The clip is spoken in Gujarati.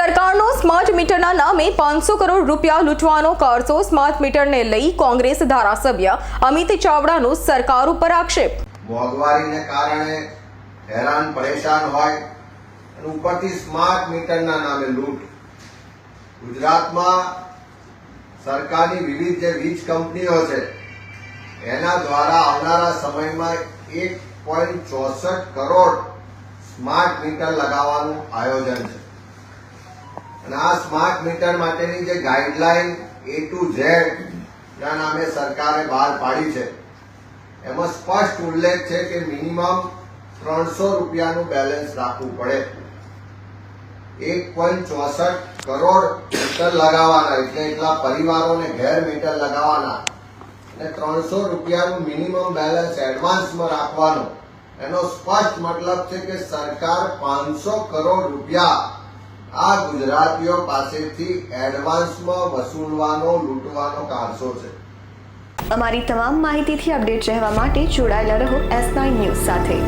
સરકારનો સ્માર્ટ મીટરના નામે પાંચસો કરોડ રૂપિયા લૂંટવાનો કરતો સ્માર્ટ મીટરને લઈ કોંગ્રેસ ધારાસભ્ય અમિત ચાવડાનો સરકાર ઉપર આક્ષેપ. મોંઘવારીને કારણે હેરાન, પરેશાન હોય ઉપરથી સ્માર્ટ મીટરના નામે લૂંટ. ગુજરાતમાં સરકારની વિવિધ જે વીજ કંપનીઓ છે, એના દ્વારા આવનારા સમયમાં એક પોઈન્ટ ચોસઠ કરોડ સ્માર્ટ મીટર લગાવવાનું આયોજન છે. આ સ્માર્ટ મીટર માટેની જે ગાઈડલાઈન એ ટુ ઝેડ નામે સરકારે બહાર પાડી છે, એમાં સ્પષ્ટ ઉલ્લેખ છે કે મિનિમમ ત્રણસો રૂપિયાનું બેલેન્સ રાખવું પડે. એક પોઈન્ટ ચોસઠ કરોડ મીટર લગાવવાના, એટલે એટલા પરિવારોને ઘેર મીટર લગાવવાના. અને ત્રણસો રૂપિયાનું મિનિમમ બેલેન્સ એડવાન્સમાં રાખવાનું. એનો સ્પષ્ટ મતલબ છે કે સરકાર પાંચસો કરોડ રૂપિયા આ ગુજરાતીઓ પાસેથી એડવાન્સમાં વસૂલવાનો, લૂંટવાનો કારસો છે. અમારી તમામ માહિતીથી અપડેટ રહેવા માટે જોડાયેલા રહો એસ નાઇન ન્યૂઝ સાથે.